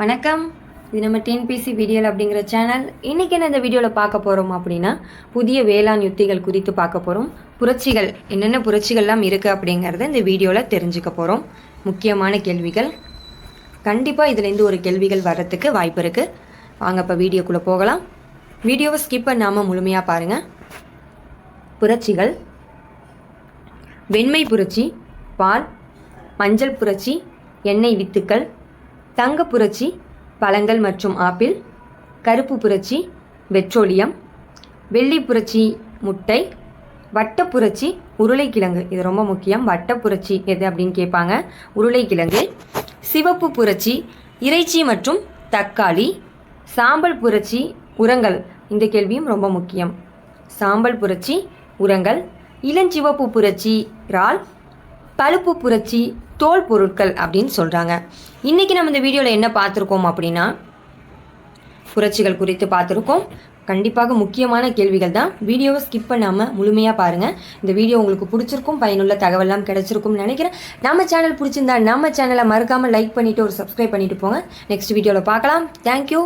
வணக்கம். இது நம்ம டிஎன்பிசி வீடியோல் அப்படிங்கிற சேனல் இன்றைக்கி என்ன இந்த வீடியோவில் பார்க்க போகிறோம் அப்படின்னா புதிய வேளாண் யுத்திகள் குறித்து பார்க்க போகிறோம் புரட்சிகள் என்னென்ன புரட்சிகள்லாம் இருக்குது அப்படிங்கிறத இந்த வீடியோவில் தெரிஞ்சுக்க போகிறோம் முக்கியமான கேள்விகள். கண்டிப்பாக இதுலேருந்து ஒரு கேள்விகள் வர்றதுக்கு வாய்ப்பு இருக்குது வாங்க இப்போ வீடியோக்குள்ளே போகலாம். வீடியோவை ஸ்கிப் பண்ணாமல் முழுமையாக பாருங்கள் புரட்சிகள். வெண்மை புரட்சி பால் மஞ்சள் புரட்சி எண்ணெய் வித்துக்கள் தங்க புரட்சி பழங்கள் மற்றும் ஆப்பிள் கருப்பு புரட்சி பெட்ரோலியம் வெள்ளி புரட்சி முட்டை வட்ட புரட்சி உருளைக்கிழங்கு. இது ரொம்ப முக்கியம். வட்ட புரட்சி எது அப்படின்னு கேட்பாங்க? உருளைக்கிழங்கு சிவப்பு புரட்சி இறைச்சி மற்றும் தக்காளி சாம்பல் புரட்சி உரங்கள். இந்த கேள்வியும் ரொம்ப முக்கியம். சாம்பல் புரட்சி உரங்கள் இளஞ்சிவப்பு புரட்சி இறால் பழுப்பு புரட்சி தோல் பொருட்கள் அப்படின்னு சொல்கிறாங்க இன்றைக்கி நம்ம இந்த வீடியோவில் என்ன பார்த்துருக்கோம் அப்படின்னா புரட்சிகள் குறித்து பார்த்துருக்கோம். கண்டிப்பாக முக்கியமான கேள்விகள் தான். வீடியோவை ஸ்கிப் பண்ணாமல் முழுமையாக பாருங்கள் இந்த வீடியோ உங்களுக்கு பிடிச்சிருக்கும் பயனுள்ள தகவலாம் கிடச்சிருக்கும்னு நினைக்கிறேன். நம்ம சேனல் பிடிச்சிருந்தா நம்ம சேனலை மறக்காமல் லைக் பண்ணிவிட்டு ஒரு சப்ஸ்கிரைப் பண்ணிட்டு போங்க. நெக்ஸ்ட் வீடியோவில் பார்க்கலாம். தேங்க்யூ